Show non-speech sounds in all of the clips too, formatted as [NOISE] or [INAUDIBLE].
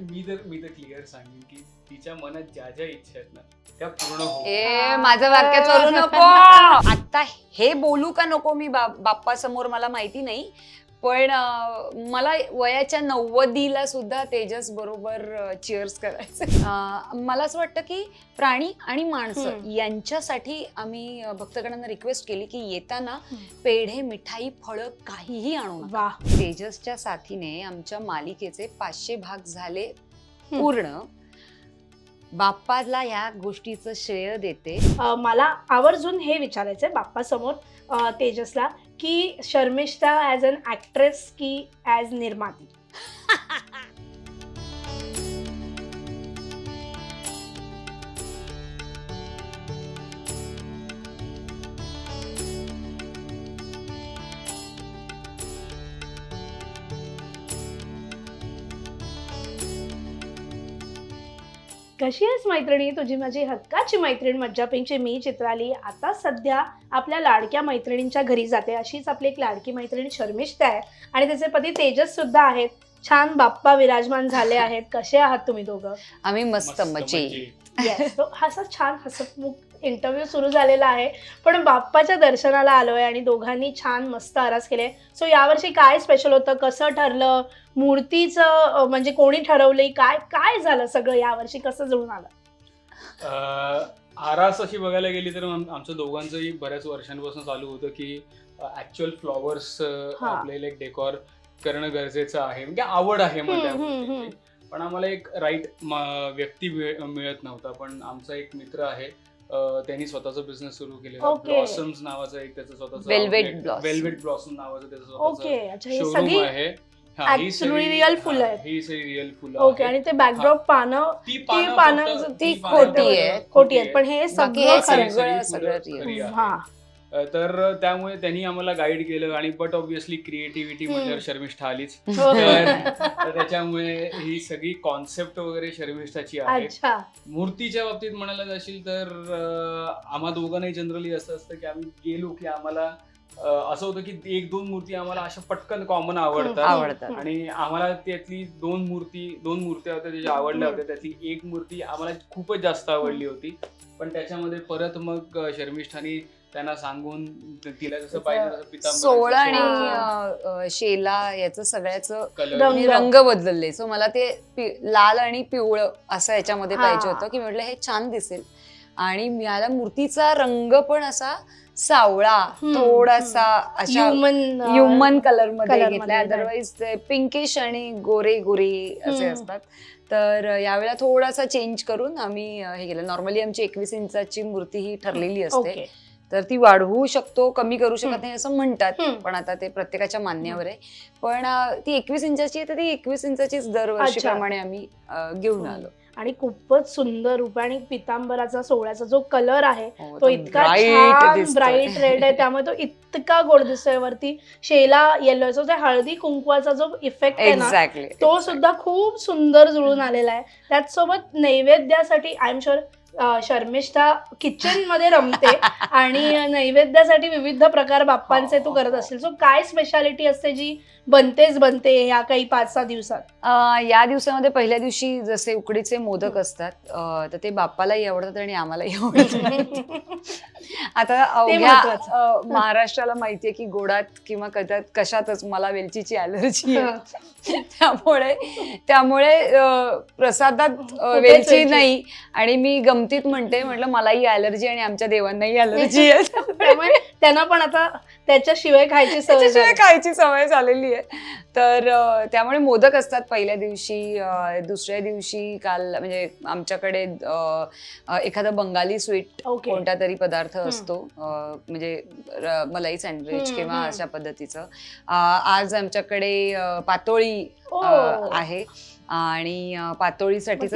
मी तर मी तर क्लिअर सांगेन की तिच्या मनात ज्या ज्या इच्छा आहेत ना त्या पूर्ण हो. ए माझं वाक्य करू नको. आता हे बोलू का नको मी बाप्पा समोर मला माहिती नाही. पण मला वयाच्या नव्वदीला सुद्धा तेजस बरोबर चिअर्स करायचं. मला असं वाटतं की प्राणी आणि माणसं. यांच्यासाठी आम्ही भक्तगणांना रिक्वेस्ट केली की येताना. पेढे मिठाई फळं काहीही आणू वा तेजसच्या साथीने आमच्या मालिकेचे पाचशे भाग झाले पूर्ण. बाप्पाला या गोष्टीचं श्रेय देते. मला आवर्जून हे विचारायचंय बाप्पा समोर तेजसला की शर्मिष्ठा ॲज अन ॲक्ट्रेस की ॲज निर्माती. [LAUGHS] कशी आहेस मैत्रिणी? तुझी माझी हक्काची मैत्रीण मज्जापिंगची मी चित्राली. आता सध्या आपल्या लाडक्या मैत्रिणींच्या घरी जाते. अशीच आपली एक लाडकी मैत्रीण शर्मिष्ठा आहे आणि त्याचे पती तेजस सुद्धा आहेत. छान बाप्पा विराजमान झाले आहेत. कसे आहात तुम्ही दोघं? आम्ही मस्त मजे तो असा छान हसतमुख इंटरव्ह्यू सुरू झालेला आहे. पण बाप्पाच्या दर्शनाला आलोय आणि दोघांनी छान मस्त आरास केले सो यावर्षी काय स्पेशल होतं? कसं ठरलं? मूर्तीचं म्हणजे कोणी ठरवली काय काय झालं सगळं यावर्षी? कसं जुळून आलं? आरास अशी बघायला गेली तर आम- आमचं दोघांचंही बऱ्याच वर्षांपासून चालू होतं की ऍक्च्युअल फ्लॉवर्स. आपल्याला एक डेकॉर करणं गरजेचं आहे. म्हणजे आवड आहे. पण आम्हाला एक राईट व्यक्ती मिळ- मिळत नव्हता. पण आमचा एक मित्र आहे त्यांनी स्वतःचा बिझनेस सुरू केलेला Okay. ब्लॉसम्स नावाचं एक त्याचं स्वतःचं Velvet Blossom. वेल्वेट ब्लॉसम नावाचं त्याचं ओके स्वतःचं अच्छा ही शोरूम सगळी आहे हा, ही actually सगळी- real फुलं हा, आहेत. ही सगळी रिअल फुलं ओके आहेत. आणि ते बॅकड्रॉप पानं ती पानं पानं ती खोटी पानं आहे. खोटी आहेत पण हे बाकी सगळं हे खरं आहे. सगळं- real. हा अ, तर त्यामुळे त्यांनी आम्हाला गाईड केलं आणि बट ऑब्विसली क्रिएटिव्हिटी हम्म. म्हटल्यावर शर्मिष्ठा आलीच हो. तर तर त्याच्यामुळे ही सगळी कॉन्सेप्ट वगैरे शर्मिष्ठाची आहे अच्छा मूर्तीच्या बाबतीत म्हणायला जाशील तर अ, आम्हा दोघांनाही जनरली असं असतं की आम्ही गेलो की आम्हाला अ, असं होतं की एक दोन मूर्ती आम्हाला अशा पटकन कॉमन आवडतात आवडतात. आणि आम्हाला त्यातली दोन मूर्ती दोन मूर्त्या होत्या त्याच्या आवडल्या. होत्या त्यातली एक मूर्ती आम्हाला खूपच जास्त आवडली होती पण त्याच्यामध्ये परत मग अ, शर्मिष्ठानी त्यांना सांगून तिला जसं पाहिजे तसं सोळा आणि. अं, शेला याचं सगळ्याचं कलर रंग. मी रंग बदलले. सो मला ते पि- लाल आणि पिवळं असं याच्यामध्ये हा. पाहिजे होतं की म्हटलं हे छान दिसेल. आणि मला मूर्तीचा रंग पण असा सावळा हम्म, थोडासा अशा ह्युमन ह्युमन कलरमध्ये मध्ये, अदरवाईज ते पिंकिश आणि गोरे गोरे असे हम्म. असतात. तर अं, यावेळेला थोडासा चेंज करून आम्ही अं, हे केलं. नॉर्मली आमची एकवीस इंचाची मूर्ती ही ठरलेली असते. ओके तर ती वाढवू शकतो कमी करू शकत. नाही असं म्हणतात. पण आता ते प्रत्येकाच्या मान्यावर आहे. पण ती एकवीस इंचाची आहे तर ती एकवीस इंचाचीच दरवर्षीप्रमाणे आम्ही घेऊन. आलो. आणि खूपच सुंदर रूप आहे आणि पितांबराचा सोहळ्याचा जो कलर आहे हो, तो तो इतका छान. ब्राईट रेड आहे. त्यामुळे तो इतका गोड दिसतोय. वरती शेला येलो जो हळदी कुंकवाचा जो इफेक्ट आहे ना तो सुद्धा खूप सुंदर जुळून आलेला आहे. त्याचसोबत नैवेद्यासाठी आय एम शुअर शर्मिष्ठा किचनमध्ये रमते आणि नैवेद्यासाठी विविध प्रकार बाप्पांचे तू करत असतील सो काय स्पेशालिटी असते जी बनतेच बनते या काही पाच सहा दिवसात? या दिवसामध्ये पहिल्या दिवशी जसे उकडीचे मोदक असतात तर ते बाप्पालाही आवडतात आणि आम्हालाही आवडतात. [LAUGHS] आता महाराष्ट्राला माहितीये की गोडात किंवा कदात कशातच मला वेलचीची अलर्जी [LAUGHS] आहे त्यामुळे त्यामुळे प्रसादात वेलची. नाही आणि मी गमतीत म्हणते म्हटलं मलाही अलर्जी आणि आमच्या देवांनाही अलर्जी आहे. [LAUGHS] त्यामुळे त्यांना पण आता त्याच्याशिवाय खायची सवय त्याच्याशिवाय. खायची सवय झालेली आहे. तर त्यामुळे मोदक असतात पहिल्या दिवशी दुसऱ्या दिवशी काल म्हणजे आमच्याकडे एखादा बंगाली स्वीट कोणता तरी पदार्थ असतो. म्हणजे मलाई सँडविच किंवा. अशा पद्धतीचं. आज आमच्याकडे पातोळी. अं, आहे. आणि पातोळीसाठी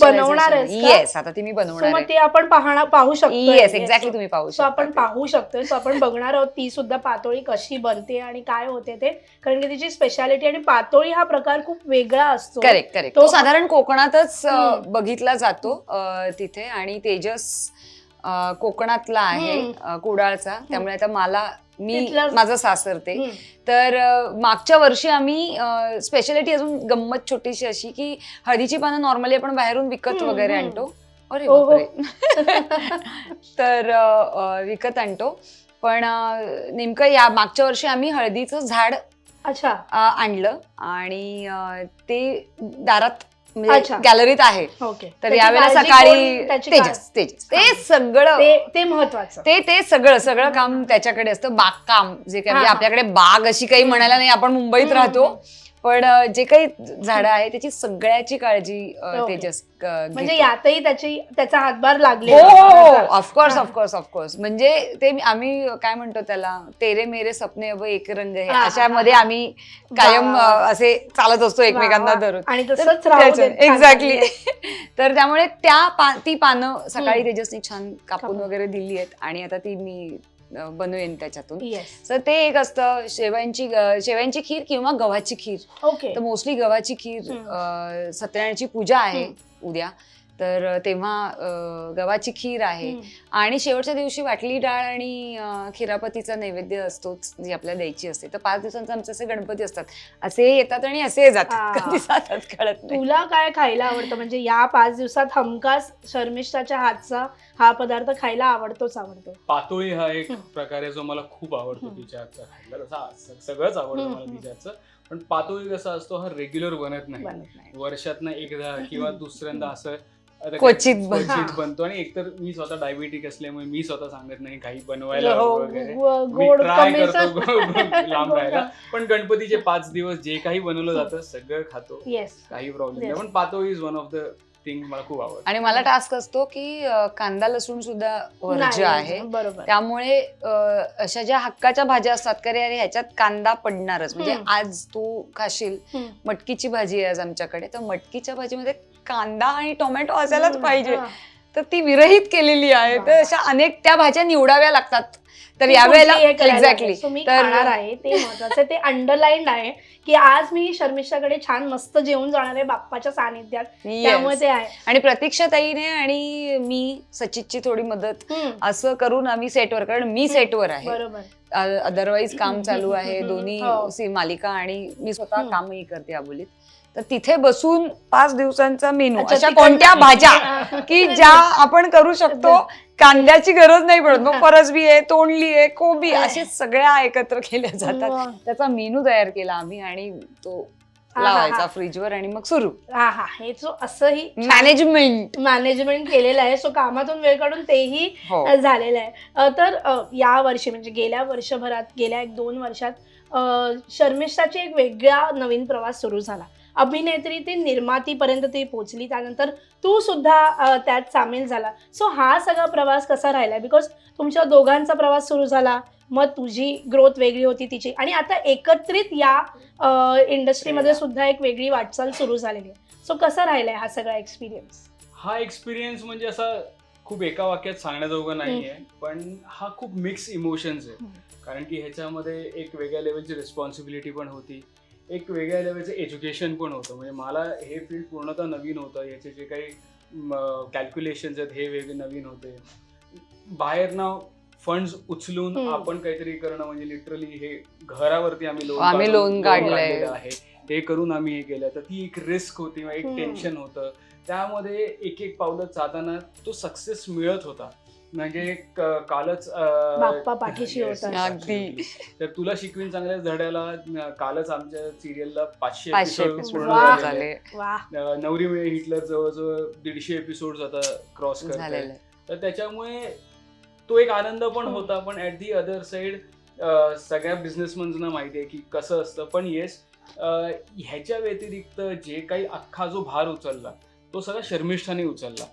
बनवणार? येस आता ती मी बनवणार ते आपण पाहणार पाहू शकतो येस एक्झॅक्टली तुम्ही पाहू सो आपण शकता. पाहू शकतोय. सो आपण बघणार आहोत ती सुद्धा पातोळी कशी बनते आणि काय होते ते. कारण की तिची स्पेशालिटी आणि पातोळी हा प्रकार खूप वेगळा असतो. करेक्ट करेक्ट तो- साधारण कोकणातच. बघितला जातो तिथे. आणि तेजस अं, कोकणातला आहे. अं, कुडाळचा त्यामुळे आता मला मी तिथलंच- माझं सासर ते हम्म. तर अं, मागच्या वर्षी आम्ही स्पेशालिटी अजून गंमत छोटीशी अशी की हळदीची पानं नॉर्मली आपण बाहेरून विकत हम्म, वगैरे हम्म. आणतो अरे हो, हो. बापरे. [LAUGHS] तर अं, अं, विकत आणतो पण अं, नेमकं या मागच्या वर्षी आम्ही हळदीचं झाड अच्छा अं, आणलं आणि अं, ते दारात म्हणजे अच्छा. गॅलरीत आहे ओके तर त्याची यावेळेला काळजी सकाळी कोण- त्याची तेजस तेजस ते. सगळं ते ते महत्वाचं ते ते सगळं सगळं काम त्याच्याकडे असतं बागकाम जे काही म्हणजे. आपल्याकडे बाग अशी काही म्हणायला नाही आपण मुंबईत राहतो. पण जे काही झाडं आहे त्याची सगळ्याची काळजी अं, ओके. तेजस अं, म्हणजे घेतो. यातही त्याची त्याचा हातभार लागले हो हो ऑफकोर्स हा. ऑफकोर्स ऑफकोर्स म्हणजे ते मी- आम्ही काय म्हणतो त्याला तेरे मेरे सपने अब एक रंग हा, हा, अशामध्ये हा. आम्ही कायम वा. अं, असे चालत असतो एकमेकांना. धरून आणि तसंच. एक्झॅक्टली [LAUGHS] तर त्यामुळे त्या पा- ती पानं सकाळी. तेजसनी छान कापून कापून. वगैरे दिली आहेत आणि आता ती मी बनवेन त्याच्यातून. तर ते एक असतं शेवयांची शेवयांची खीर किंवा गव्हाची खीर. ओके तर मोस्टली गव्हाची खीर हम्म. अं, सत्यनारायणची पूजा आहे. उद्या. तर तेव्हा अं, गव्हाची खीर आहे. आणि शेवटच्या दिवशी वाटली डाळ आणि खिरापतीचा नैवेद्य असतोच जी आपल्याला द्यायची असते. तर पाच दिवसांचे आमचे असे गणपती असतात. असे येतात आणि असे जातात. हा. कधी जातात कळत नाही. तुला काय खायला आवडतं? म्हणजे या पाच दिवसात हमखास शर्मिष्ठाच्या हातचा हा पदार्थ खायला आवडतोच आवडतो. पातोळी हा एक. प्रकार आहे जो मला खूप आवडतो. तिच्या हातचा खायला. तसा सगळंच आवडतं मला. तिच्या हातचं पण पातोळी कसा असतो हा रेग्युलर बनत नाही. वर्षातनं एकदा किंवा दुसऱ्यांदा असं क्वचित क्वचित हा. बनतो आणि एकतर मी स्वतः डायबिटिक असल्यामुळे मी स्वतः सांगत नाही काही बनवायला हो, वगैरे. मी ट्राय करतो लांब राहायला. पण गणपतीचे पाच दिवस जे काही बनवलं जातं सगळं खातो. काही प्रॉब्लेम. नाही. पण patoli is one of the thing मला खूप आवडतं आणि मला टास्क असतो की अं, कांदा लसूण सुद्धा वर्ज्य आहे बरोबर त्यामुळे अं, अशा ज्या हक्काच्या भाज्या असतात का रे अरे ह्याच्यात कांदा पडणारच म्हणजे हम्म. आज तू खाशील हम्म. मटकीची भाजी आहे आज आमच्याकडे तर मटकीच्या भाजीमध्ये कांदा आणि टोमॅटो असायलाच पाहिजे हा. तर ती विरहित केलेली आहे. तर अशा अनेक त्या भाज्या निवडाव्या लागतात तर यावेळेला एक्झॅक्टली तर- आहे ते महत्वाचं. ते अंडरलाईन आहे की आज मी शर्मिष्ठाकडे छान मस्त जेवून जाणार आहे बाप्पाच्या सानिध्यात. त्यामुळे ते आहे. आणि प्रतीक्षाताईने आणि मी सचितची थोडी मदत असं करून आम्ही सेटवर कारण मी सेटवर आहे. बरोबर. अदरवाईज काम चालू आहे दोन्ही हो. सी- मालिका आणि मी स्वतः. कामही करते आबोलीत तर तिथे बसून पाच दिवसांचा मेनू अच्छा, अशा कोणत्या भाज्या [LAUGHS] की ज्या आपण करू शकतो [LAUGHS] कांद्याची गरज नाही पडत मग [LAUGHS] फरसबी आहे तोंडली आहे कोबी असे सगळ्या एकत्र केल्या जातात वा. त्याचा मेनू तयार केला आम्ही आणि तो हा, लावायचा हा. फ्रीजवर आणि मग सुरू. हा हा. हे जो असंही मॅनेजमेंट मॅनेजमेंट केलेलं आहे. सो कामातून वेळ काढून तेही हो. झालेलं आहे. अ, तर अ, या वर्षी म्हणजे गेल्या वर्षभरात गेल्या एक दोन वर्षात अ, शर्मिष्ठाची एक वेगळा नवीन प्रवास सुरू झाला. अभिनेत्री ते निर्मातीपर्यंत ती पोहोचली त्यानंतर तू सुद्धा अ, त्यात सामील झाला. सो हा सगळा प्रवास कसा राहिला? बिकॉज तुमच्या दोघांचा प्रवास सुरू झाला. मग तुझी ग्रोथ वेगळी होती तिची. आणि आता एकत्रित या इंडस्ट्रीमध्ये सुद्धा एक वेगळी वाटचाल सुरू झालेली आहे. सो कसा राहिलाय हा सगळा एक्सपिरियन्स हा एक्सपिरियन्स म्हणजे असा खूप एका वाक्यात सांगण्याजोगं नाही आहे पण हा खूप मिक्स इमोशन्स आहे. कारण की ह्याच्यामध्ये एक वेगळ्या लेवलची रिस्पॉन्सिबिलिटी पण होती. एक वेगळ्या लेवलचं एज्युकेशन पण होतं. म्हणजे मला हे फील्ड पूर्णतः नवीन होतं. याचे जे काही कॅल्क्युलेशन्स आहेत हे वेगळे नवीन होते. बाहेरनं फंड्स उचलून हम्म. आपण काहीतरी करणं म्हणजे लिटरली हे घरावरती आम्ही लोन आम्ही loan काढलंय. आहे हे करून आम्ही हे केलं तर ती एक रिस्क होती एक हम्म. टेन्शन होतं त्यामध्ये एक एक पावलं चालताना तो सक्सेस मिळत होता म्हणजे क- कालच अं, बाप्पा पाठीशी Yes, होता. yes, अगदी. absolutely. तर तुला शिकवीन चांगल्या धड्याला कालच आमच्या सिरियलला पाचशे पाचशे episode episode पूर्ण. झाले वा अं, नवरी मिळे हिटलर जवळजवळ दीडशे एपिसोड आता क्रॉस करत झालेलं तर त्याच्यामुळे तो एक आनंद पण हम्म. होता पण ऍट दी अदर साइड सगळ्या बिझनेसमन्सना माहिती आहे की कसं असतं पण येस ह्याच्या व्यतिरिक्त जे काही अख्खा जो भार उचलला तो सगळा शर्मिष्ठाने उचलला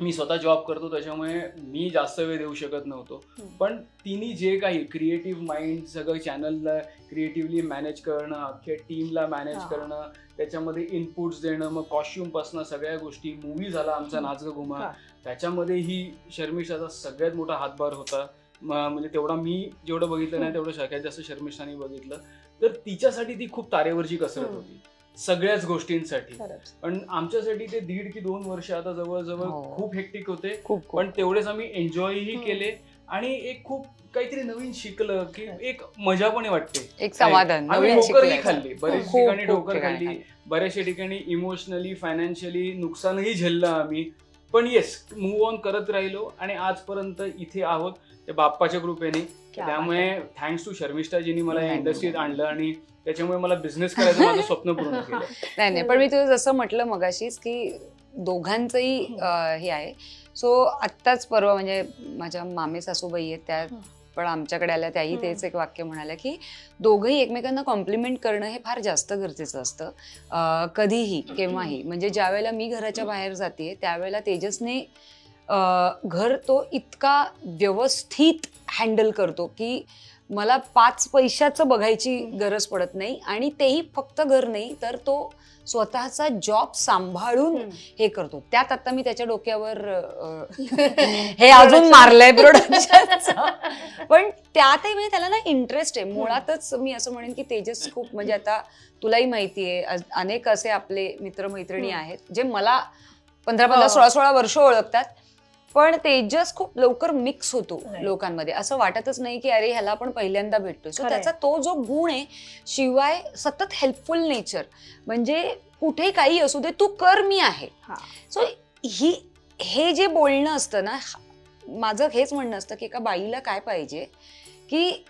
मी स्वतः जॉब करतो त्याच्यामुळे मी जास्त वेळ देऊ शकत नव्हतो. पण तिने जे काही क्रिएटिव्ह माइंड सगळं चॅनलला क्रिएटिव्हली मॅनेज करणं अख्ख्या टीमला मॅनेज. करणं त्याच्यामध्ये इनपुट्स देणं मग कॉस्ट्युम पासनं सगळ्या गोष्टी मूवी झाला आमचा. नाच घुमा. त्याच्यामध्ये ही शर्मिष्ठाचा सगळ्यात मोठा हातभार होता म्हणजे तेवढा मी जेवढं बघितलं नाही. तेवढं सगळ्यात जास्त शर्मिष्ठाने बघितलं तर तिच्यासाठी ती खूप तारेवरची कसरत. होती सगळ्याच गोष्टींसाठी. खरंच. पण आमच्यासाठी ते दीड की दोन वर्ष आता जवळजवळ हो. खूप हेक्टिक होते. खूप खूप. पण तेवढेच आम्ही एन्जॉयही हम्म. केले आणि एक खूप काहीतरी नवीन शिकलं की एक मजा पण वाटते. एक समाधान आम्ही नवीन ठोकरही. खाल्ली. बरेच खूप- ठिकाणी खूप ठोकर ठिकाणी खाल्ली. बऱ्याचशा ठिकाणी इमोशनली फायनान्शियली नुकसानही झेललं आम्ही. पण येस मूव ऑन करत राहिलो आणि आजपर्यंत इथे आहोत. ते बाप्पाच्या कृपेने. क्या त्यामुळे थँक्स टू शर्मिष्ठाजीनी मला या इंडस्ट्रीत. आणलं आणि त्याच्यामुळे मला बिझनेस करायचं माझं [LAUGHS] स्वप्न पूर्ण केलं. नाही नाही पण मी तुझं जसं म्हटलं मगाशीच की दोघांचंही हे आहे. सो आत्ताच परवा म्हणजे माझ्या मामे सासूबाई आहेत त्या. पण आमच्याकडे आल्या त्याही. तेच एक वाक्य म्हणाल्या की दोघंही एकमेकांना कॉम्प्लिमेंट करणं हे फार जास्त गरजेचं असतं. कधीही केव्हाही. म्हणजे ज्या वेळेला मी घराच्या बाहेर जाते त्यावेळेला तेजसने घर तो इतका व्यवस्थित हँडल करतो की मला पाच पैशाचं बघायची गरज पडत नाही आणि तेही फक्त घर नाही तर तो स्वतःचा जॉब सांभाळून. हे करतो त्यात आता मी त्याच्या डोक्यावर [LAUGHS] हे अजून मारलंय प्रोडक्शन [LAUGHS] पण त्यातही म्हणजे त्याला ना इंटरेस्ट आहे मुळातच मी असं म्हणेन की तेजस खूप म्हणजे आता तुलाही माहिती आहे अनेक असे आपले मित्रमैत्रिणी. आहेत जे मला पंधरा पंधरा हो. सोळा सोळा वर्ष ओळखतात पण तेजस खूप लवकर मिक्स होतो. लोकांमध्ये असं वाटतच नाही की अरे ह्याला आपण पहिल्यांदा भेटतोय सो. त्याचा तो जो गुण आहे शिवाय सतत हेल्पफुल नेचर म्हणजे कुठे काही असू दे तू कर मी आहे. सो ही हे जे बोलणं असतं ना माझं हेच म्हणणं असतं की एका बाईला काय पाहिजे की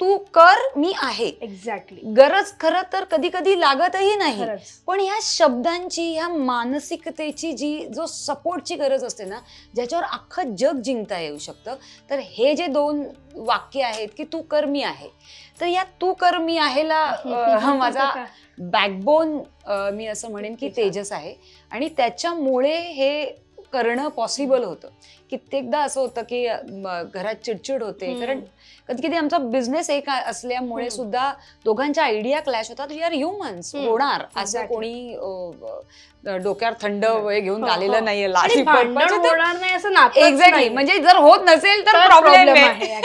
तू कर मी आहे. एक्झॅक्टली गरज खरं तर कधी कधी लागतही नाही. पण ह्या शब्दांची ह्या मानसिकतेची जी जो सपोर्टची गरज असते ना ज्याच्यावर अख्खं जग जिंकता येऊ शकतं. तर हे जे दोन वाक्य आहेत की तू कर मी आहे. तर या तू कर मी आहेला [LAUGHS] माझा बॅकबोन मी असं म्हणेन की. तेजस आहे. आणि त्याच्यामुळे हे करणं पॉसिबल होतं. कित्येकदा असं होतं की घरात चिडचिड होते. कारण कधी कधी आमचा बिझनेस एक असल्यामुळे. सुद्धा दोघांच्या आयडिया क्लॅश होतात. We are humans. होणार. असं. कोणी डोक्यावर थंड हो. वय घेऊन हो, आलेलं हो. नाहीये. आणि लाठी भांडण पण होणार नाही असं नातं एक्झॅक्टली म्हणजे जर होत नसेल तर प्रॉब्लेम आहे.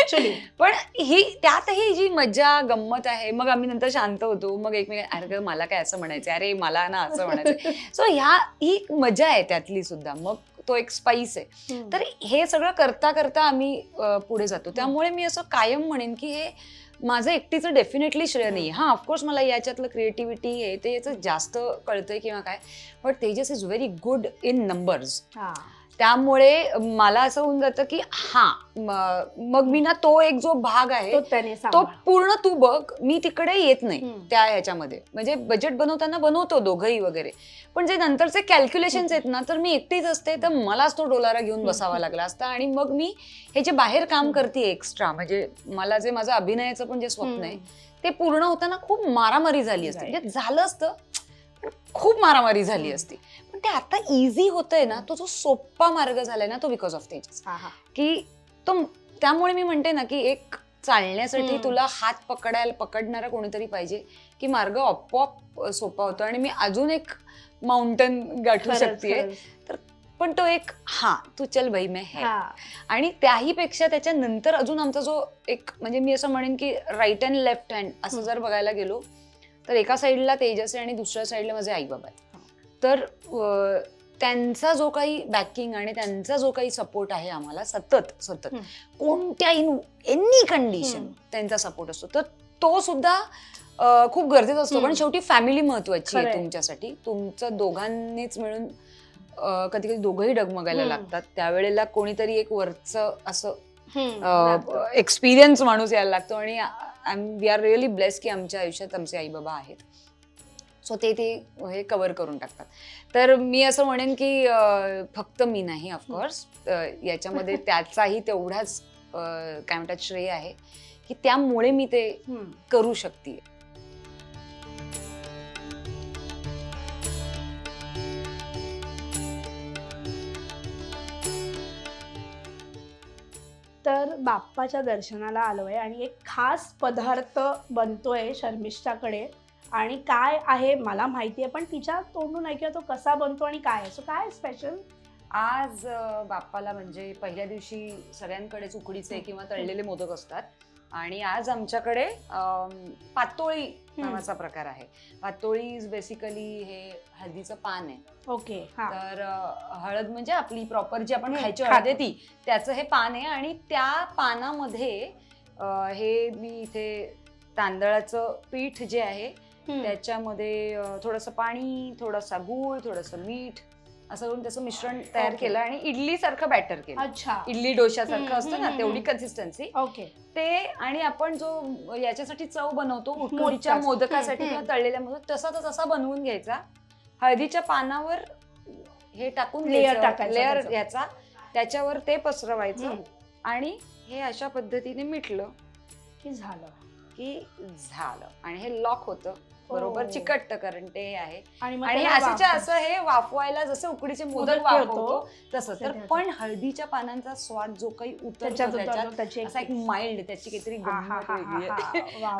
[LAUGHS] पण ही त्यातही जी मजा गंमत आहे मग आम्ही नंतर शांत होतो. मग एकमेक अरे मला काय असं म्हणायचं अरे मला ना असं म्हणायचं सो [LAUGHS] ह्या ही मजा आहे त्यातली सुद्धा. मग तो एक स्पाइस आहे. तर हे सगळं करता करता आम्ही पुढे जातो. त्यामुळे मी असं कायम म्हणेन की हे माझं एकटीचं डेफिनेटली श्रेय नाही हा ऑफकोर्स मला याच्यातलं क्रिएटिव्हिटी आहे ते याचं जास्त कळतंय किंवा काय but Tejas is very good in numbers हा. त्यामुळे मला असं होऊन जातं की हा मग मी ना तो एक जो भाग आहे तो तो. पूर्ण तू बघ मी तिकडे येत नाही. त्या ह्याच्यामध्ये म्हणजे बजेट बनवताना बनवतो दोघंही वगैरे पण जे नंतरचे कॅल्क्युलेशन आहेत ना तर मी एकटीच असते तर मलाच तो डोलारा घेऊन बसावा लागला असता आणि मग मी हे जे बाहेर काम. करते एक्स्ट्रा म्हणजे मला जे माझं अभिनयाचं पण जे स्वप्न आहे. ते पूर्ण होताना खूप मारामारी झाली असते. म्हणजे झालं असतं खूप मारामारी झाली. असती पण ते आता इझी होतंय ना तो जो सोपा मार्ग झालाय ना तो बिकॉज ऑफ तेजस. की तो त्यामुळे मी म्हणते ना की एक चालण्यासाठी. तुला हात पकडायला पकडणारा कोणीतरी पाहिजे की मार्ग आपोआप सोपा होतो आणि मी अजून एक माउंटन गाठू शकते खरंच. पण तो एक हा तू चल भाई मैं है. आणि त्याही पेक्षा त्याच्यानंतर अजून आमचा जो एक म्हणजे मी असं म्हणेन की राईट अँड लेफ्ट हँड असं. जर बघायला गेलो तर एका साईडला तेजस आहे आणि दुसऱ्या साईडला माझे आई बाबा आहेत तर त्यांचा जो काही बॅकिंग आणि त्यांचा जो काही सपोर्ट आहे आम्हाला सतत सतत. कोणत्याही एनी कंडिशन. त्यांचा सपोर्ट असतो तर तो सुद्धा खूप गरजेचा असतो कारण हम्म. शेवटी फॅमिली महत्वाची आहे. तुमच्यासाठी तुमचं दोघांनीच मिळून कधी कधी दोघंही डगमगायला. लागतात त्यावेळेला कोणीतरी एक वरचं असं. एक्सपिरियन्स माणूस यायला लागतो आणि वी आर रिअली ब्लेस की आमच्या आयुष्यात आमचे आई बाबा आहेत सो ते ते हे कव्हर करून टाकतात. तर मी असं म्हणेन की फक्त मी नाही ऑफकोर्स याच्यामध्ये [LAUGHS] त्याचाही तेवढाच काय म्हणतात श्रेय आहे की त्यामुळे मी ते. करू शकते तर बाप्पाच्या दर्शनाला आलोय आणि एक खास पदार्थ बनतोय शर्मिष्ठाकडे. आणि काय आहे मला माहिती आहे पण तिच्या तोंडून ऐकूया तो कसा बनतो आणि काय आहे. सो काय स्पेशल आज बाप्पाला म्हणजे पहिल्या दिवशी सगळ्यांकडेच उकडीचे किंवा तळलेले मोदक असतात. आणि आज आमच्याकडे पातोळी नावाचा प्रकार आहे. पातोळी इज बेसिकली हे हळदीचं पान आहे. ओके तर हळद म्हणजे आपली प्रॉपर जी आपण खायची. हळद आहे ती त्याचं हे पान आहे आणि त्या पानामध्ये हे मी इथे तांदळाचं पीठ जे आहे. त्याच्यामध्ये थोडंसं पाणी थोडासा गूळ थोडंसं मीठ असं करून त्याचं मिश्रण तयार. केलं आणि इडली सारखं बॅटर केलं. अच्छा. इडली डोशासारखं असतं ना तेवढी. Consistency okay. ते आणि आपण जो याच्यासाठी चव बनवतो मोदकाचा. मोदकासाठी किंवा तळलेल्या मोदक तसा तसा बनवून घ्यायचा. हळदीच्या पानावर हे टाकून Layer टाकायचं लेअर. याचा त्याच्यावर ते पसरवायचं. आणि हे अशा पद्धतीने मिटलं की झालं. की झालं. आणि हे लॉक होतं. बरोबर ओ. चिकटतं कारण ते हे आहे आणि असंच्या असं हे वाफवायला जसं उकडीचे मोदक वाफवतो. तसं तर पण हळदीच्या पानांचा स्वाद जो काही उतरतो असा एक माइल्ड त्याची काहीतरी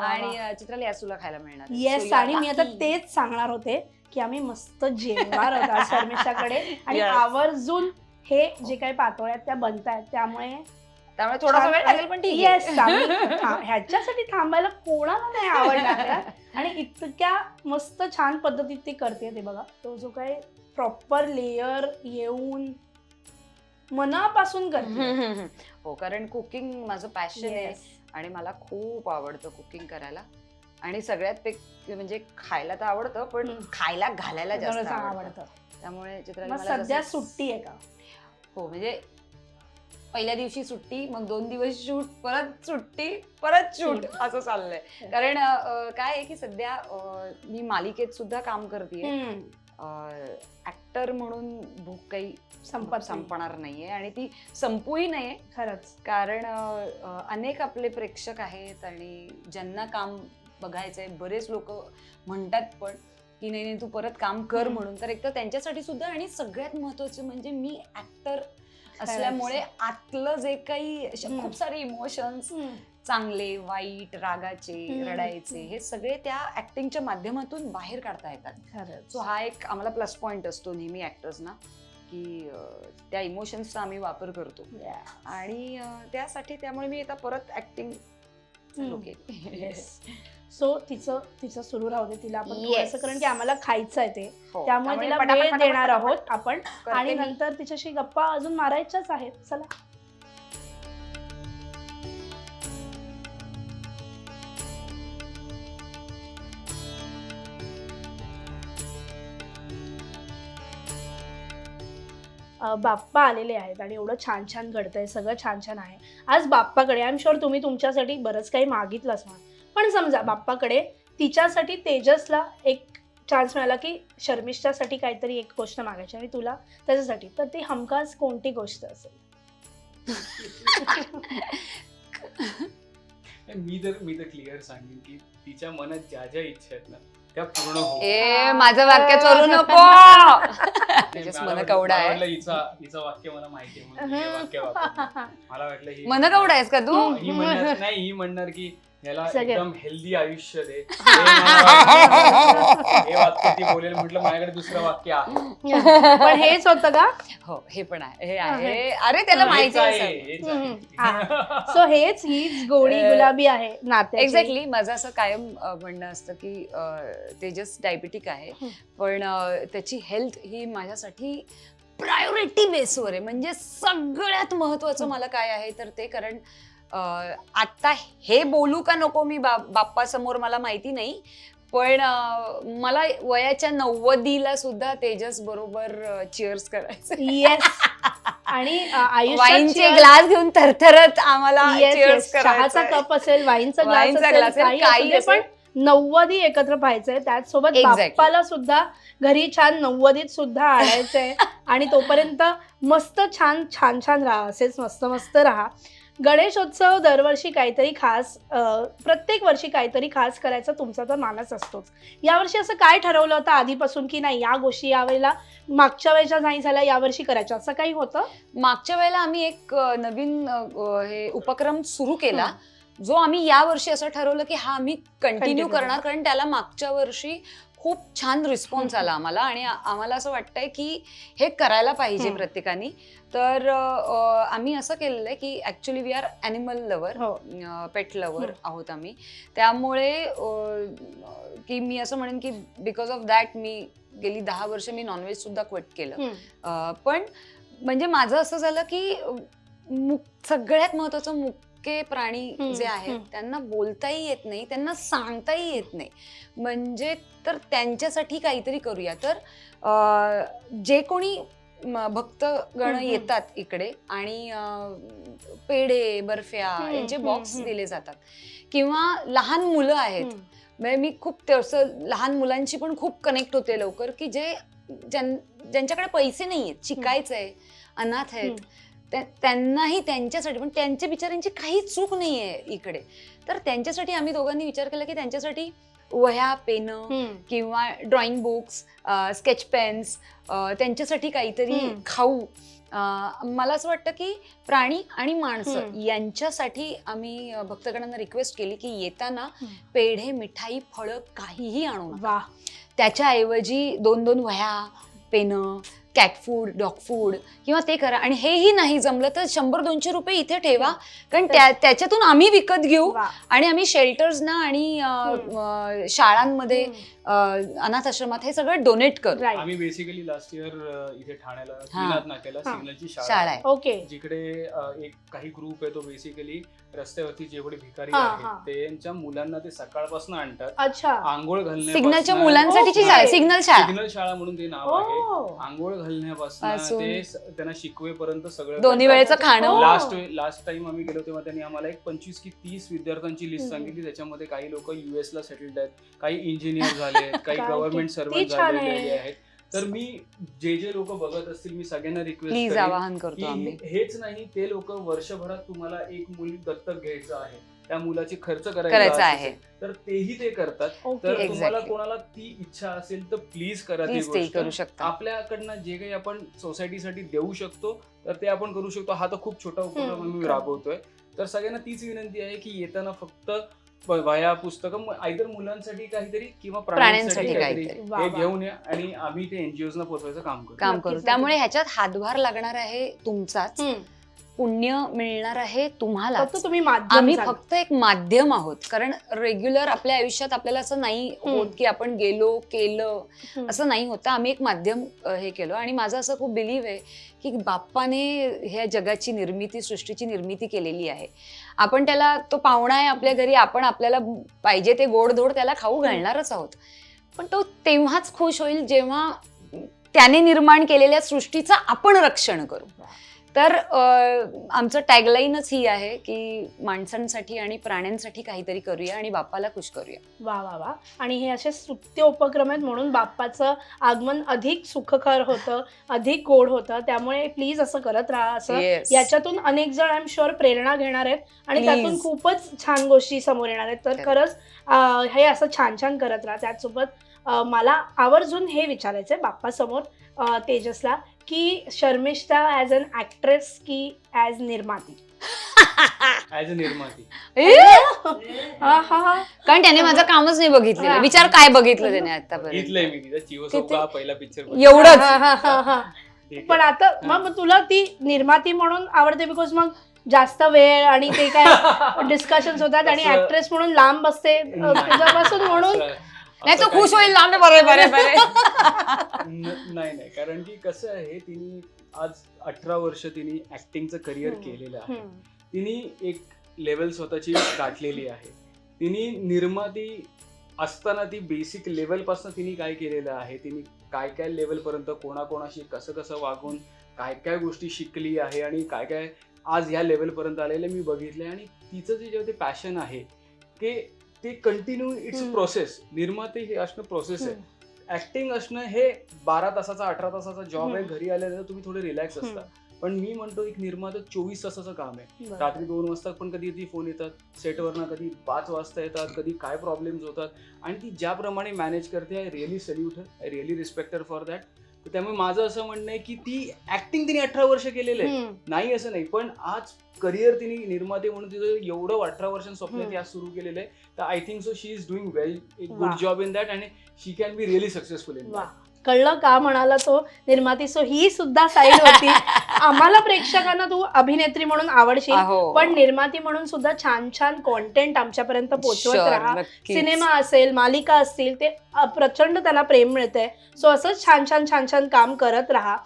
आणि चित्राला याच तुला खायला मिळणार येस आणि मी आता. तेच सांगणार होते की आम्ही मस्त जेवणार शर्मिष्ठाकडे [LAUGHS] आणि. आवर्जून हे जे काही पातोळ्या आहेत त्या बनतायत त्यामुळे त्यामुळे थोडासा वेळ लागेल पण ठीक आहे. येस [LAUGHS] ह्याच्यासाठी थांबायला कोणाला नाही आवडणार. आणि इतक्या मस्त छान पद्धतीत ती करते ते बघा तो जो काही प्रॉपर लेअर येऊन मनापासून करते. हो कारण कुकिंग माझं पॅशन आहे. आणि मला खूप आवडतं कुकिंग करायला आणि सगळ्यात ते म्हणजे खायला तर आवडतं पण. खायला घालायला जास्त आवडतं त्यामुळे सध्या सुट्टी आहे का हो म्हणजे पहिल्या दिवशी सुट्टी मग दोन दिवस शूट परत सुट्टी परत शूट. असं चाललंय कारण अं, काय आहे की सध्या मी मालिकेत सुद्धा काम करते. ऍक्टर म्हणून भूक काही संपत. संपणार नाहीये आणि ती संपूही नाहीये खरंच कारण अनेक आपले प्रेक्षक आहेत आणि ज्यांना काम बघायचंय बरेच लोक म्हणतात पण की नाही नाही तू परत काम कर. म्हणून तर एक तर त्यांच्यासाठी सुद्धा आणि सगळ्यात महत्वाचं म्हणजे मी ऍक्टर असल्यामुळे आतलं जे काही. खूप सारे इमोशन्स चांगले वाईट रागाचे. रडायचे हे सगळे त्या ऍक्टिंगच्या माध्यमातून बाहेर काढता येतात सो हा एक आम्हाला प्लस पॉइंट असतो नेहमी ऍक्टर्सना की त्या इमोशन्सचा आम्ही वापर करतो. आणि त्यासाठी त्यामुळे मी आता परत ऍक्टिंग. केली. सो तिचं तिचं सुरू राहू दे तिला आपण Yes. थोडंसं कारण की आम्हाला खायचं आहे ते. हो, त्यामुळे तिला पटापट, वेळ पटापट, देणार पटापट. आहोत आपण. करते आणि मी. नंतर तिच्याशी गप्पा अजून मारायच्याच आहेत. चला. अ, बाप्पा आलेले आहेत आणि एवढं छान छान घडतंय. सगळं छान छान आहे. आज बाप्पाकडे. आय एम शुअर तुम्ही तुमच्यासाठी बरंच काही मागितलं असणार पण समजा बाप्पाकडे तिच्यासाठी तेजसला एक चान्स मिळाला की शर्मिष्ठासाठी काहीतरी एक गोष्ट मागायची आणि तुला त्याच्यासाठी तर ती हमखास कोणती गोष्ट असेल मी तर मी तर क्लिअर सांगेन की तिच्या मनात ज्या ज्या इच्छा आहेत ना त्या पूर्ण हो ए माझं वाक्य चोरू नको मन कवडा आहे. हिचा हिचं वाक्य मला माहिती आहे वाक्य. मला वाटलं ही मन कवडा आहेस का तू ही म्हणणार नाही ही म्हणणार की याला सगळं. एकदम हेल्दी आयुष्य दे. [LAUGHS] हे मला- हे वाक्य ती बोलेल म्हटलं माझ्याकडे दुसरं वाक्य आहे. पण हेच होतं का? हो हे पण आहे. हे आहे. अरे त्याला माहिती आहे आहे, हेच आहे. हम्म. सो हेच हीच गोडी अ, गुलाबी आहे नात्याची. एक्झॅक्टली माझं असं कायम अ, म्हणणं असतं की अ, तेजस डायबिटिक आहे. हं. पण अ, त्याची हेल्थ ही माझ्यासाठी प्रायोरिटी बेसवर आहे. म्हणजे सगळ्यात महत्वाचं. मला काय आहे तर ते कारण अ, आता हे बोलू का नको मी बा बाप्पा समोर मला माहिती नाही पण मला वयाच्या नव्वदीला सुद्धा तेजस बरोबर चिअर्स करायचं येस आणि वाईनचे ग्लास घेऊन थरथरत आम्हाला. चहाचा कप असेल वाईनचा ग्लास असेल. पण नव्वदी एकत्र पाहायचंय. त्याचसोबत Exactly. बाप्पाला सुद्धा घरी छान नव्वदीत सुद्धा आणायचंय. [LAUGHS] आणि तोपर्यंत मस्त छान छान छान राहा. असेच मस्त मस्त राहा. गणेशोत्सव दरवर्षी काहीतरी खास अ, प्रत्येक वर्षी काहीतरी खास करायचा तुमचा तर मानस असतोच. यावर्षी असं काय ठरवलं होतं आधीपासून की नाही या गोष्टी यावेळेला मागच्या वेळेच्या नाही झाल्या यावर्षी करायच्या? असं काही होतं? मागच्या वेळेला आम्ही एक अ, नवीन अ, अ, हे उपक्रम सुरू केला. जो आम्ही या वर्षी असं ठरवलं की हा आम्ही कंटिन्यू करणार कारण त्याला मागच्या वर्षी खूप छान रिस्पॉन्स आला आम्हाला. आणि आम्हाला असं वाटतंय की हे करायला पाहिजे. प्रत्येकाने. तर आम्ही असं केलेलं आहे की actually we are animal lover pet lover. आहोत आम्ही. त्यामुळे की मी असं म्हणेन की बिकॉज ऑफ दॅट मी गेली दहा वर्ष मी नॉनव्हेज सुद्धा क्विट केलं. पण म्हणजे माझं असं झालं की मुक- सगळ्यात महत्वाचं मुके प्राणी हम्म, जे आहेत. त्यांना बोलताही येत नाही त्यांना सांगताही येत नाही म्हणजे तर त्यांच्यासाठी काहीतरी करूया तर जे कोणी भक्तगण. येतात इकडे आणि पेढे बर्फ्या यांचे बॉक्स. दिले जातात किंवा लहान मुलं आहेत. म्हणजे मी खूप तसं लहान मुलांशी पण खूप कनेक्ट होते लवकर की जे ज्यां ज्यांच्याकडे पैसे नाही आहेत शिकायचं आहे अनाथ आहेत त्या- त्यांनाही त्यांच्यासाठी पण त्यांच्या बिचाऱ्यांची काही चूक नाही आहे इकडे तर त्यांच्यासाठी आम्ही दोघांनी विचार केला की त्यांच्यासाठी वह्या पेनं हम्म. किंवा ड्रॉइंग बुक्स स्केच पेन्स त्यांच्यासाठी काहीतरी हम्म. खाऊ अं, मला असं वाटतं की प्राणी आणि माणसं हम्म. यांच्यासाठी आम्ही अं, भक्तगणांना रिक्वेस्ट केली की येताना हम्म. पेढे मिठाई फळं काहीही आणू नका वा त्याच्याऐवजी दोन दोन वह्या पेनं कॅट फूड डॉग फूड किंवा ते करा. आणि हेही नाही जमलं तर शंभर दोनशे रुपये इथे ठेवा. कारण त्या त्याच्यातून आम्ही विकत घेऊ आणि आम्ही शेल्टर्सना आणि. अं, शाळांमध्ये अनाथ आश्रमात हे सगळं डोनेट करू. आम्ही बेसिकली लास्ट इयर इथे ठाण्याला हा. विनाथ नाक्याला हा. सिग्नलची शाळा शाळा आहे. ओके जिकडे अ, एक काही ग्रुप आहे तो बेसिकली रस्त्यावरती जेवढे भिकारी हा, आहेत. त्यांच्या मुलांना ते सकाळपासून आणतात. अच्छा. आंघोळ घालण्यापासून सिग्नलच्या मुलांसाठीची सिग्नल शाळा. सिग्नल शाळा म्हणून ते नाव आहे. ओ आंघोळ घालण्यापासून पासून. ते स- त्यांना शिकवेपर्यंत सगळं दोन्ही वेळेचं खाणं. लास्ट लास्ट टाइम आम्ही गेलो तेव्हा त्यांनी आम्हाला एक पंचवीस की तीस विद्यार्थ्यांची लिस्ट हम्म. सांगितली. त्याच्यामध्ये काही लोक युएस ला सेटल्ड आहेत काही इंजिनियर झाले आहेत काही काय गव्हर्नमेंट सर्वंट छान झालेले आहे. आहेत. तर मी जे जे लोक बघत असतील मी सगळ्यांना रिक्वेस्ट प्लीज आवाहन करतो आम्ही. की हेच नाही ते लोक वर्षभरात तुम्हाला एक मुल दत्तक घ्यायचं आहे. त्या मुलाची खर्च करायचा करायचा असेल, आहे. तर तेही ते करतात. ओके तर तुम्हाला Exactly. कोणाला ती इच्छा असेल तर प्लीज करा ती प्लीज ते गोष्ट. करू शकता. आपल्याकडनं जे काही आपण सोसायटीसाठी देऊ शकतो तर ते आपण करू शकतो. हा तर खूप छोटा उपक्रम हम्म. आम्ही राबवतोय. तर सगळ्यांना तीच विनंती आहे की येताना फक्त व- वह्या पुस्तकं आयदर मुलांसाठी काहीतरी किंवा प्राण्यांसाठी प्राण्यांसाठी काहीतरी काहीतरी. वा, हे वा. घेऊन या आणि आम्ही ते एनजीओ ना पोहोचवायचं काम करू काम करू त्यामुळे ह्याच्यात हातभार लागणार आहे तुमचाच हम्म. पुण्य मिळणार आहे तुम्हाला फक्त तुम्ही माध्यम आम्ही झाला. फक्त एक माध्यम आहोत. कारण रेग्युलर आपल्या आयुष्यात आपल्याला असं नाही. होत की आपण गेलो केलं. हम्म. असं नाही होतं. आम्ही एक माध्यम अ, हे केलं. आणि माझं असं खूप बिलीव्ह आहे की बाप्पाने ह्या जगाची निर्मिती सृष्टीची निर्मिती केलेली आहे. आपण त्याला तो पाहुणा आहे आपल्या घरी आपण आपल्याला पाहिजे ते गोडधोड त्याला खाऊ घालणारच आहोत. पण तो तेव्हाच खुश होईल जेव्हा त्याने निर्माण केलेल्या सृष्टीचं आपण रक्षण करू. तर आमचं टॅगलाईनच ही आहे की माणसांसाठी आणि प्राण्यांसाठी काहीतरी करूया आणि बाप्पाला खुश करूया. वा वा वा. आणि हे असे स्तुत्य उपक्रम आहेत म्हणून बाप्पाचं आगमन अधिक सुखकर होतं अधिक गोड होतं. त्यामुळे प्लीज असं करत राहा असं. Yes. याच्यातून अनेक जण आय एम शुअर प्रेरणा घेणार आहेत आणि. त्यातून खूपच छान गोष्टी समोर येणार आहेत. तर. खरंच हे असं छान छान करत राहा. त्याचसोबत मला आवर्जून हे विचारायचं आहे बाप्पासमोर तेजसला. की शर्मिष्ठा ॲज अन ऍक्ट्रेस की निर्माती. ऍज अ निर्माती. हा, हा, हा. कारण त्याने माझं कामच नाही बघितलेलं. विचार काय बघितलं त्याने आतापर्यंत घेतलंय मी तिचा चिव किती? चौका पहिला पिक्चर एवढंच. हा, हा, हा, हा. पण आता मग तुला ती निर्माती म्हणून आवडते बिकॉज मग जास्त वेळ आणि ते काय [LAUGHS] डिस्कशन होतात आणि ऍक्ट्रेस म्हणून लांब बसते. अं, तुझ्यापासून म्हणून नाही तो खुश होईल ना बरे बरे बरे नाही नाही. कारण की कसं आहे तिने आज अठरा वर्ष तिने ऍक्टिंगचं करिअर. केलेलं आहे. तिने एक लेवल स्वतःची गाठलेली आहे. तिने निर्माती असताना ती बेसिक लेवलपासून तिने काय केलेलं आहे? तिने काय काय लेवल पर्यंत कोणाकोणाशी कसं कसं वागून काय काय गोष्टी शिकली आहे आणि काय काय आज ह्या लेवल पर्यंत आलेले मी बघितले आणि तिचं जे जेव्हा ते पॅशन आहे ते ते कंटिन्यू इट्स. प्रोसेस निर्माती हे असणं प्रोसेस आहे. ऍक्टिंग असणं हे बारा तासाचा अठरा तासाचा जॉब आहे. घरी आल्यानंतर तुम्ही थोडे रिलॅक्स. असता. पण मी म्हणतो एक निर्माता चोवीस तासाचं काम आहे. रात्री दोन वाजता पण कधी कधी फोन येतात. सेटवरनं कधी पाच वाजता येतात कधी काय प्रॉब्लेम्स होतात. आणि ती ज्याप्रमाणे मॅनेज करते I really salute I really respect her for that तर त्यामुळे माझं असं म्हणणं आहे की ती ऍक्टिंग तिने अठरा वर्ष केलेलं आहे हम्म. नाही असं नाही पण आज करिअर तिने निर्माते म्हणून तिचं एवढं अठरा वर्षांचं स्वप्न. ती आज सुरू केलेलं आहे तर I think so she is doing well good वा. जॉब इन दॅट आणि she can be really successful in वा कळलं का म्हणाला तो निर्माती? सो ही सुद्धा साईड होती. [LAUGHS] आम्हाला प्रेक्षकांना तू अभिनेत्री म्हणून आवडशील. पण निर्माती म्हणून सुद्धा छान छान कॉन्टेंट आमच्यापर्यंत पोहोचवत राहा. सिनेमा असेल मालिका असतील ते प्रचंड त्याला प्रेम मिळतंय. सो असंच छान छान छान छान काम करत राहा.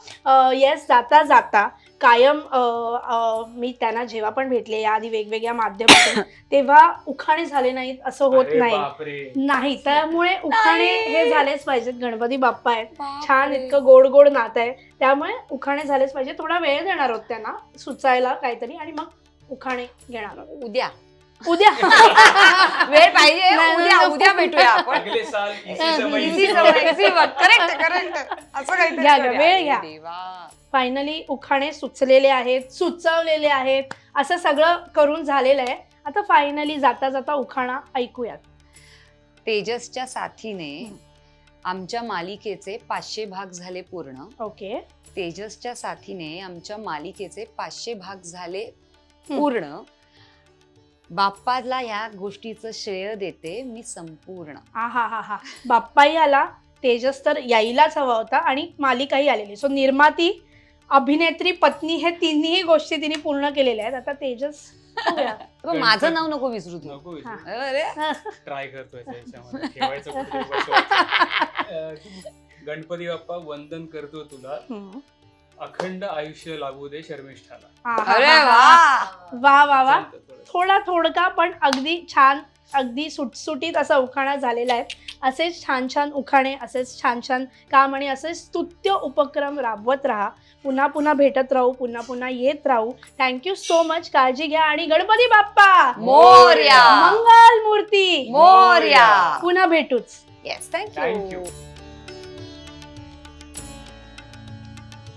येस जाता जाता. कायम अ, अ, मी त्यांना जेव्हा पण भेटले याआधी वेगवेगळ्या माध्यमातून [LAUGHS] तेव्हा उखाणे झाले नाहीत असं होत नाही बापरे नाही त्यामुळे उखाणे. हे झालेच पाहिजेत गणपती बाप्पा आहेत बापरे. छान इतकं गोड गोड नातं आहे त्यामुळे उखाणे झालेच पाहिजे थोडा वेळ देणार आहोत त्यांना सुचायला काहीतरी आणि मग उखाणे घेणार आहोत उद्या उद्या [LAUGHS] वेळ पाहिजे नाही, उद्या नाही, उद्या भेटूया आपण अगले साल इसी [LAUGHS] अं, समय इसी इसी समय, समय. इसी वक्त. Correct, correct. असं काहीतरी घ्या, घ्या, करूया. वेळ घ्या. देवा. फायनली उखाणे सुचलेले आहेत सुचवलेले आहेत असं सगळं करून झालेलं आहे. आता फायनली जाता जाता उखाणा ऐकूयात. तेजसच्या साथीने आमच्या मालिकेचे पाचशे भाग झाले पूर्ण. ओके. तेजसच्या साथीने आमच्या मालिकेचे पाचशे भाग झाले पूर्ण. बाप्पाला या गोष्टीचं श्रेय देते मी संपूर्ण. हा हा हा. हा बाप्पाही आला तेजस तर यायलाच हवा होता आणि मालिकाही आलेली. सो निर्माती अभिनेत्री पत्नी हे तिन्ही गोष्टी तिने पूर्ण केलेल्या आहेत आता तेजस बघूया. पण माझं नाव नको विसरू तू नको. अरे ट्राय करतोय त्याच्यामध्ये [LAUGHS] ठेवायचं कुठेतरी बसवायचं. अं, गणपती बाप्पा वंदन करतो तुला हम्म. अखंड आयुष्य लागू दे शर्मिष्ठाला हा, हा, अरे हा, हा. वा वा वा वा चालतं थोडं. थोडा थोडका पण अगदी छान अगदी सुटसुटीत असा उखाणा झालेला आहे. असेच छान छान उखाणे असेच छान छान काम आणि असेच स्तुत्य उपक्रम राबवत राहा. पुन्हा पुन्हा भेटत राहू पुन्हा पुन्हा येत राहू. थँक्यू सो मच काळजी घ्या आणि गणपती बाप्पा! मोर्या! मंगल मूर्ती! मोर्या! पुन्हा भेटूच. Yes thank you.